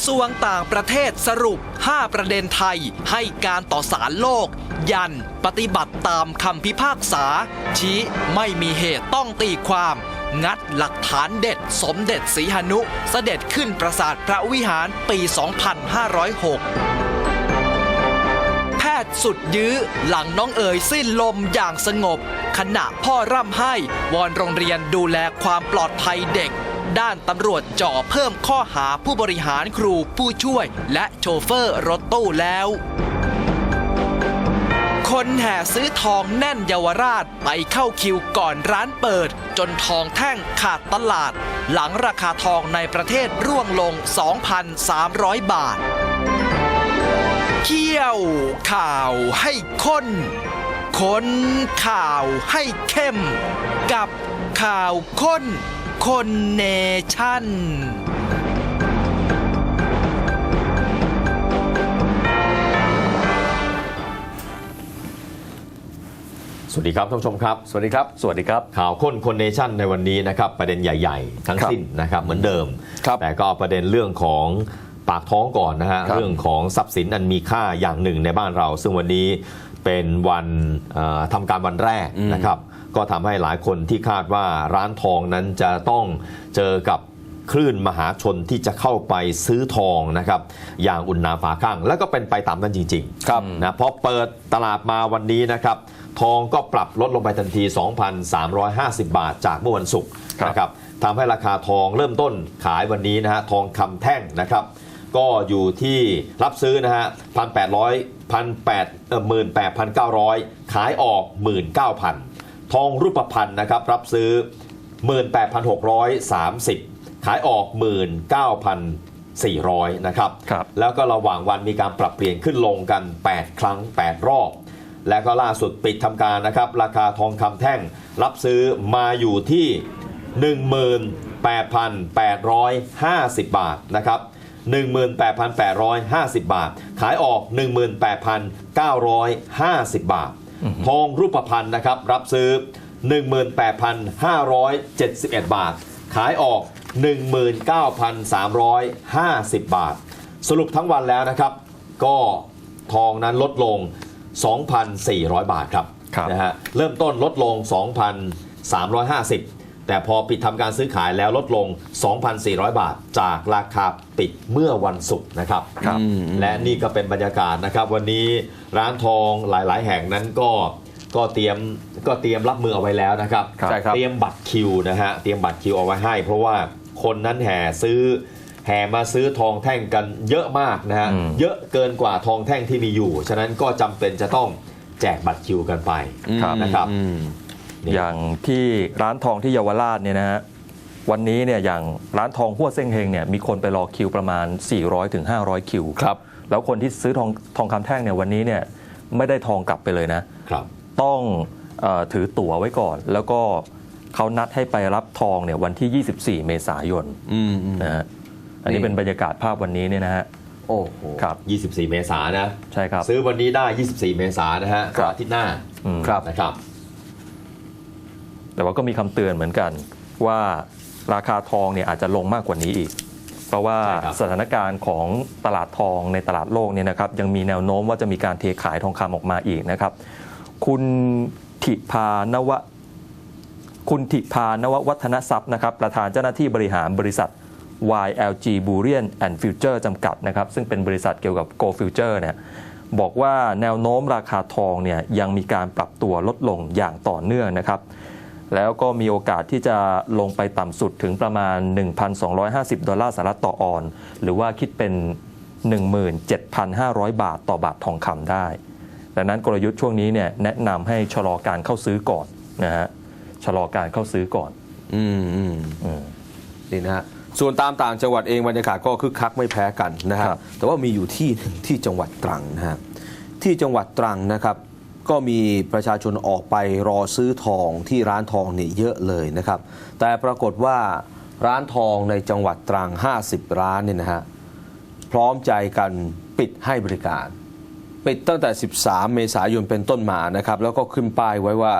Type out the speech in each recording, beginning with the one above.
ระทรวงต่างประเทศสรุป 5 ประเด็นไทยให้การต่อสารโลก ยัน ปฏิบัติตามคำพิพากษา ชี้ไม่มีเหตุต้องตีความ งัดหลักฐานเด็ดสมเด็จศรีหนุเสด็จขึ้นปราสาทพระวิหารปี 2506แพทย์สุดยื้อหลังน้องเอ๋ยสิ้นลมอย่างสงบ ขณะพ่อร่ำไห้วอนโรงเรียนดูแลความปลอดภัยเด็ก ด้านตำรวจจ่อเพิ่มข้อหาผู้บริหารครูผู้ช่วย และโชเฟอร์รถตู้แล้ว คนแห่ซื้อทองแน่นเยาวราชไปเข้าคิวก่อนร้านเปิด จนทองแท่งขาดตลาด หลังราคาทองในประเทศร่วงลง 2,300 บาทเคี่ยวข่าวให้ข้น คนข่าวให้เข้ม กับ ข่าวข้นคนเนชั่น สวัสดีครับท่านผู้ชมครับ สวัสดีครับ สวัสดีครับ ข่าวค้นคนเนชั่นในวันนี้นะครับ ประเด็นใหญ่ ๆ ทั้งครับสิ้นนะครับเหมือนเดิม ครับ แต่ก็ประเด็นเรื่องของปากท้องก่อนนะฮะ ครับ เรื่องของทรัพย์สินอันมีค่าอย่างหนึ่งในบ้านเรา ซึ่งวันนี้เป็นวันเอ่อทำการวันแรกนะครับ ก็ทำให้หลายคนที่คาดว่าร้านทองนั้นจะต้องเจอกับคลื่นมหาชนที่จะเข้าไปซื้อทองนะครับอย่างอุ่นหนาฝาข้าง แล้วก็เป็นไปตามนั้นจริงๆครับนะพอเปิดตลาดมาวันนี้นะครับทองก็ปรับลดลงไปทันที 2,350 บาทจากเมื่อวันศุกร์ครับนะครับทำให้ราคาทองเริ่มต้นขายวันนี้นะฮะทองคำแท่งนะครับ ก็อยู่ที่รับซื้อนะฮะพันแปดร้อยพันแปดเอ่อหมื่นแปดพันเก้าร้อยขายออกหมื่นเก้าพัน ทองรูปพรรณนะครับรับซื้อหมื่นแปดพันหกร้อยสามสิบขายออกหมื่นเก้าพันสี่ร้อยนะครับครับแล้วก็ระหว่างวันมีการปรับเปลี่ยนขึ้นลงกัน 8 ครั้ง 8 รอบ และก็ล่าสุดปิดทำการนะครับ ราคาทองคำแท่งรับซื้อมาอยู่ที่ 18,850 บาทนะครับ18,850 บาท ขายออก 18,950 บาท ทองรูปพรรณนะครับรับซื้อ 18,571 บาท ขายออก 19,350 บาท สรุปทั้งวันแล้วนะครับ ก็ทองนั้นลดลง 2,400 บาทครับครับนะฮะเริ่มต้นลดลง 2,350 แต่พอปิดทำการซื้อขายแล้วลดลง 2,400 บาท จากราคาปิดเมื่อวันศุกร์นะครับครับและนี่ก็เป็นบรรยากาศนะครับ วันนี้ร้านทองหลายๆ แห่งนั้นก็ก็เตรียมก็เตรียมรับมือเอาไว้แล้วนะครับครับใช่ครับ เตรียมบัตรคิวนะฮะเตรียมบัตรคิวเอาไว้ให้ เพราะว่าคนนั้นแห่ซื้อแห่มาซื้อทองแท่งกันเยอะมากนะฮะอืมเยอะเกินกว่าทองแท่งที่มีอยู่ ฉะนั้นก็จำเป็นจะต้องแจกบัตรคิวกันไปครับนะครับ อืมนี่อย่างที่ร้านทองที่เยาวราชเนี่ยนะฮะวันนี้เนี่ยอย่างร้านทองหัวเส้งเฮงเนี่ยมีคนไปรอคิวประมาณ 400ถึง500คิวครับแล้วคนที่ซื้อทองทองคำแท่งเนี่ยวันนี้เนี่ยไม่ได้ทองกลับไปเลยนะครับต้องเออถือตั๋วไว้ก่อน แล้วก็เขานัดให้ไปรับทองเนี่ยวันที่ 24 เมษายนอืมอืมนะฮะอันนี้นี่เป็นบรรยากาศภาพวันนี้เนี่ยนะฮะโอ้โหครับ 24 เมษายนนะใช่ครับซื้อวันนี้ได้ 24 เมษายนนะฮะครับอาทิตย์หน้าอืมครับนะครับ แต่ว่าก็มีคำเตือนเหมือนกันว่าราคาทองเนี่ยอาจจะลงมากกว่านี้อีก เพราะว่าใช่ครับสถานการณ์ของตลาดทองในตลาดโลกเนี่ยนะครับยังมีแนวโน้มว่าจะมีการเทขายทองคำออกมาอีกนะครับ คุณถิพานวะคุณถิพานววัฒนทรัพย์นะครับประธานเจ้าหน้าที่บริหารบริษัท YLG Bullion and Future จำกัดนะครับ ซึ่งเป็นบริษัทเกี่ยวกับ Go Future เนี่ยบอกว่าแนวโน้มราคาทองเนี่ยยังมีการปรับตัวลดลงอย่างต่อเนื่องนะครับ แล้วก็มีโอกาสที่จะลงไปต่ำสุดถึงประมาณ 1,250 ดอลลาร์สหรัฐต่อออน หรือว่าคิดเป็น 17,500 บาทต่อบาททองคำได้ ดังนั้นกลยุทธ์ช่วงนี้เนี่ยแนะนำให้ชะลอการเข้าซื้อก่อนนะฮะชะลอการเข้าซื้อก่อน อืมอืมอืมนี่นะฮะส่วนตามต่างจังหวัดเองบรรยากาศก็คึกคักไม่แพ้กันนะฮะครับแต่ว่ามีอยู่ที่หนึ่งที่จังหวัดตรังนะฮะที่จังหวัดตรังนะครับ ก็มีประชาชนออกไปรอซื้อทองที่ร้านทองเนี่ยเยอะเลยนะครับ แต่ปรากฏว่าร้านทองในจังหวัดตรัง 50 ร้านเนี่ยนะฮะพร้อมใจกันปิดให้บริการ ปิดตั้งแต่ 13 เมษายนเป็นต้นมานะครับ แล้วก็ขึ้นป้ายไว้ว่า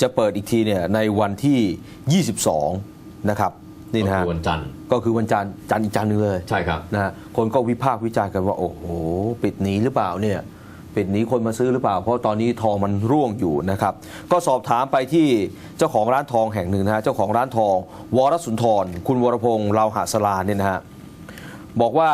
จะเปิดอีกทีเนี่ยในวันที่ 22 นะครับนี่นะฮะก็คือวันจันทร์ก็คือวันจันทร์จันทร์อีกจันทร์หนึงเลยใช่ครับนะฮะคนก็วิพากษ์วิจารณ์กันว่าโอ้โหปิดหนีหรือเปล่าเนี่ย ปิดหนีคนมาซื้อหรือเปล่า เพราะตอนนี้ทองมันร่วงอยู่นะครับ ก็สอบถามไปที่เจ้าของร้านทองแห่งหนึ่งนะฮะเจ้าของร้านทอง วรสุนทร คุณวรพงษ์ลาวหาสลาเนี่ยนะฮะบอกว่า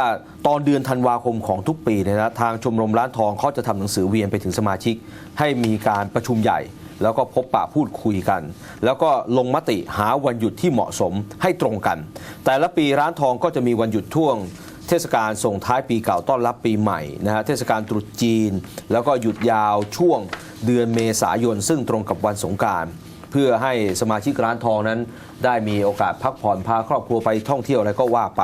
ตอนเดือนธันวาคมของทุกปีเนี่ยนะทางชมรมร้านทองเขาจะทำหนังสือเวียนไปถึงสมาชิก ให้มีการประชุมใหญ่ แล้วก็พบปะพูดคุยกัน แล้วก็ลงมติหาวันหยุดที่เหมาะสมให้ตรงกัน แต่ละปีร้านทองก็จะมีวันหยุดช่วง เทศกาลส่งท้ายปีเก่าต้อนรับปีใหม่นะฮะเทศกาลตรุษจีน แล้วก็หยุดยาวช่วงเดือนเมษายน ซึ่งตรงกับวันสงกรารเพื่อให้สมาชิกร้านทองนั้น ได้มีโอกาสพักผ่อนพาครอบครัวไปท่องเที่ยวอะไรก็ว่าไป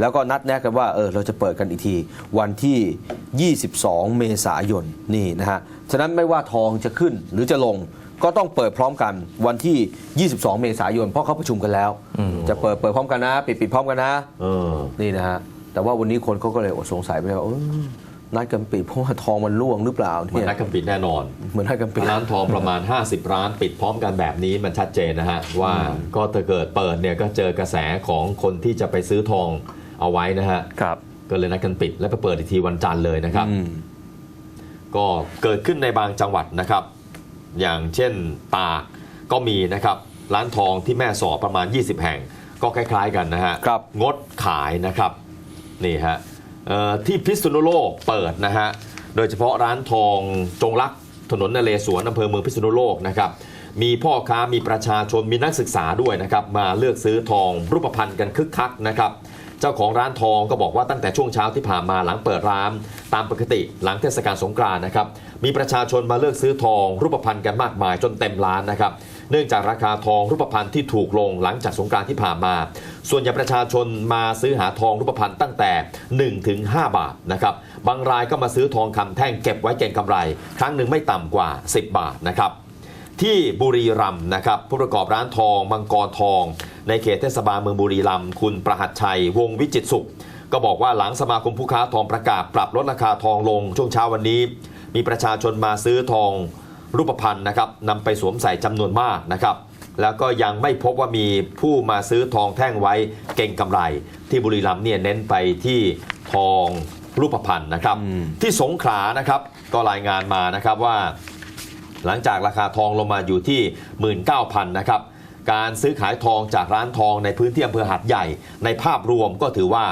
แล้วก็นัดแนะกันว่าเออเราจะเปิดกันอีกที วันที่ 22 เมษายนนี่นะฮะฉะนั้นไม่ว่าทองจะขึ้นหรือจะลงก็ต้องเปิดพร้อมกันวันที่ 22 เมษายน เพราะเขาประชุมกันแล้ว จะเปิดเปิดพร้อมกันนะ ปิดปิดพร้อมกันนะเออนี่นะฮะ แต่ว่าวันนี้คนเขาก็เลยอดสงสัยไปว่าเออนัดกันปิดเพราะว่าทองมันร่วงหรือเปล่าเหมือเนี่นยนัดกันปิดแน่นอนเหมือนนัดกันปิดร้านทองประมาณ 50 ร้านปิดพร้อมกันแบบนี้มันชัดเจนนะฮะว่าก็ถ้าเกิดเปิดเนี่ยก็เจอกระแสของคนที่จะไปซื้อทองเอาไว้นะฮะครับก็เลยนัดกันปิดแล้วไปเปิดอีกทีวันจันทร์เลยนะครับอืมก็เกิดขึ้นในบางจังหวัดนะครับ อย่างเช่นตากก็มีนะครับร้านทองที่แม่สอดประมาณ 20 แห่ง ก็คล้าย ๆ กันนะฮะครับงดขายนะครับ นี่ฮะที่พิษณุโลกเปิดนะฮะโดยเฉพาะร้านทองจงรักถนนนเรศวรอำเภอเมืองพิษณุโลกนะครับมีพ่อค้ามีประชาชนมีนักศึกษาด้วยนะครับมาเลือกซื้อทองรูปพรรณกันคึกคักนะครับเจ้าของร้านทองก็บอกว่าตั้งแต่ช่วงเช้าที่ผ่านมาหลังเปิดร้านตามปกติหลังเทศกาลสงกรานต์นะครับมีประชาชนมาเลือกซื้อทองรูปพรรณกันมากมายจนเต็มร้านนะครับ เนื่องจากราคาทองรูปพรรณที่ถูกลงหลังจากสงกรานที่ผ่านมา ส่วนใหญ่ประชาชนมาซื้อหาทองรูปพรรณตั้งแต่1ถึง5บาทนะครับบางรายก็มาซื้อทองคำแท่งเก็บไว้เก็งกำไร ครั้งหนึ่งไม่ต่ำกว่า 10 บาทนะครับที่บุรีรัมย์นะครับผู้ประกอบร้านทองมังกรทอง ในเขตเทศบาลเมืองบุรีรัมย์คุณประหัตชัย วงวิจิตรสุข ก็บอกว่าหลังสมาคมผู้ค้าทองประกาศ ปรับลดราคาทองลงช่วงเช้าวันนี้ มีประชาชนมาซื้อทอง รูปพรรณนะครับนำไปสวมใส่จำนวนมากนะครับแล้วก็ยังไม่พบว่ามีผู้มาซื้อทองแท่งไว้เก่งกำไร ที่บุรีรัมย์เนี่ยเน้นไปที่ทองรูปพรรณนะครับอืมที่สงขลานะครับก็รายงานมานะครับว่า หลังจากราคาทองลงมาอยู่ที่ 19,000นะครับการซื้อขายทองจากร้านทองในพื้นที่อำเภอหาดใหญ่ในภาพรวมก็ถือว่า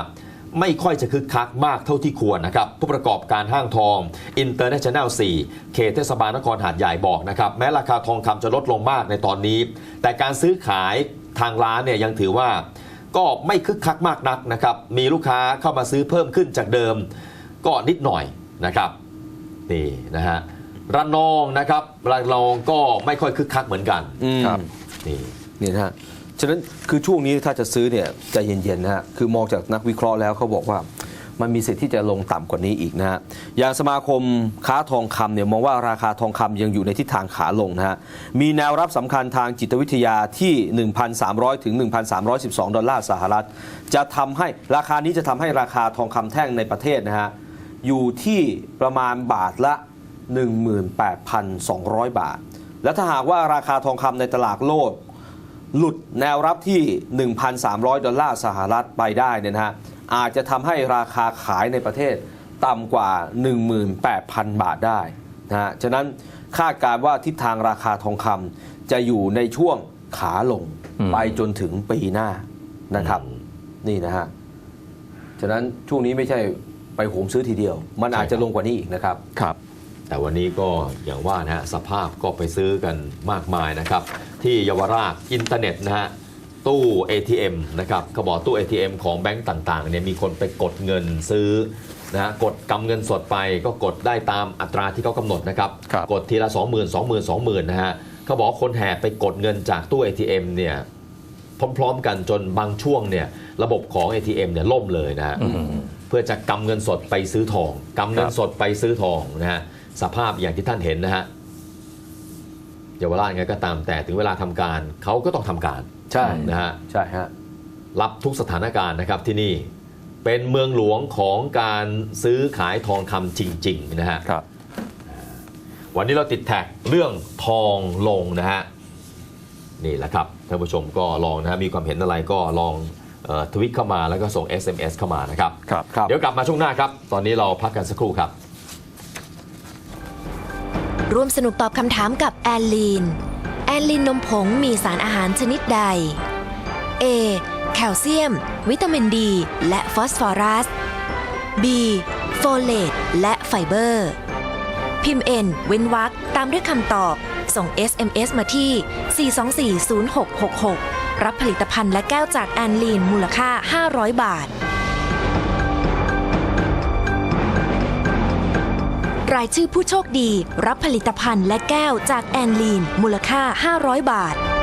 ไม่ค่อยจะคึกคักมากเท่าที่ควรนะครับ ผู้ประกอบการห้างทอง International 4เขตเทศบาลนครหาดใหญ่บอกนะครับ แม้ราคาทองคำจะลดลงมากในตอนนี้ แต่การซื้อขายทางร้านเนี่ยยังถือว่าก็ไม่คึกคักมากนักนะครับ มีลูกค้าเข้ามาซื้อเพิ่มขึ้นจากเดิมก็นิดหน่อยนะครับนี่นะฮะระนองนะครับระนองก็ไม่ค่อยคึกคักเหมือนกันอืมครับนี่นี่นะฮะ ฉะนั้นคือช่วงนี้ถ้าจะซื้อเนี่ยใจเย็นๆนะฮะคือมองจากนักวิเคราะห์แล้วเขาบอกว่ามันมีสิทธิ์ที่จะลงต่ำกว่านี้อีกนะฮะ อย่างสมาคมค้าทองคำเนี่ยมองว่าราคาทองคำยังอยู่ในทิศทางขาลงนะฮะ มีแนวรับสำคัญทางจิตวิทยาที่ 1,300 ถึง 1,312 ดอลลาร์สหรัฐ จะทำให้ราคานี้จะทำให้ราคาทองคำแท่งในประเทศนะฮะ อยู่ที่ประมาณบาทละ 18,200 บาท และถ้าหากว่าราคาทองคำในตลาดโลก หลุดแนวรับที่ 1,300 ดอลลาร์สหรัฐไปได้เนี่ยนะฮะอาจจะทำให้ราคาขายในประเทศต่ำกว่า 18,000 บาทได้นะฮะฉะนั้นคาดการณ์ว่าทิศทางราคาทองคำจะอยู่ในช่วงขาลงอืมไปจนถึงปีหน้านะครับ นี่นะฮะฉะนั้นช่วงนี้ไม่ใช่ไปโหมซื้อทีเดียว มันอาจจะลงกว่านี้อีกนะครับครับ แต่วันนี้ก็อย่างว่านะฮะสภาพก็ไปซื้อกันมากมายนะครับ ที่เยาวราชอินเทอร์เน็ตนะฮะตู้ ATM นะครับเขาบอกตู้ ATM ของแบงก์ต่างๆเนี่ยมีคนไปกดเงินซื้อนะฮะกดกำเงินสดไปก็กดได้ตามอัตราที่เขากำหนดนะครับ ครับกดทีละ 20,000 20,000 20,000นะฮะเขาบอกว่าคนแห่ไปกดเงินจากตู้ ATM เนี่ยพร้อมๆกันจนบางช่วงเนี่ยระบบของ ATM เนี่ยล่มเลยนะฮะอืมเพื่อจะกำเงินสดไปซื้อทองกำเงินครับสดไปซื้อทองนะฮะ สภาพอย่างที่ท่านเห็นนะฮะเยาวราชไงก็ตามแต่ถึงเวลาทำการเขาก็ต้องทำการใช่นะฮะใช่ฮะรับทุกสถานการณ์นะครับที่นี่เป็นเมืองหลวงของการซื้อขายทองคำจริง ๆ นะฮะครับ วันนี้เราติดแท็กเรื่องทองลงนะฮะนี่แหละครับท่านผู้ชมก็ลองนะฮะมีความเห็นอะไรก็ลองทวิตเข้ามาแล้วก็ส่ง SMS เข้ามานะครับครับครับเดี๋ยวกลับมาช่วงหน้าครับ ตอนนี้เราพักกันสักครู่ครับ ร่วมสนุกตอบคำถามกับแอนลีน แอนลีนนมผงมีสารอาหารชนิดใด A แคลเซียม วิตามินดี และฟอสฟอรัส B โฟเลตและไฟเบอร์ พิมพ์ N เว้นวรรคตามด้วยคำตอบ ส่ง SMS มาที่ 4240666 รับผลิตภัณฑ์และแก้วจากแอนลีนมูลค่า 500 บาท รายชื่อผู้โชคดี รับผลิตภัณฑ์และแก้วจากแอนลีน มูลค่า 500 บาท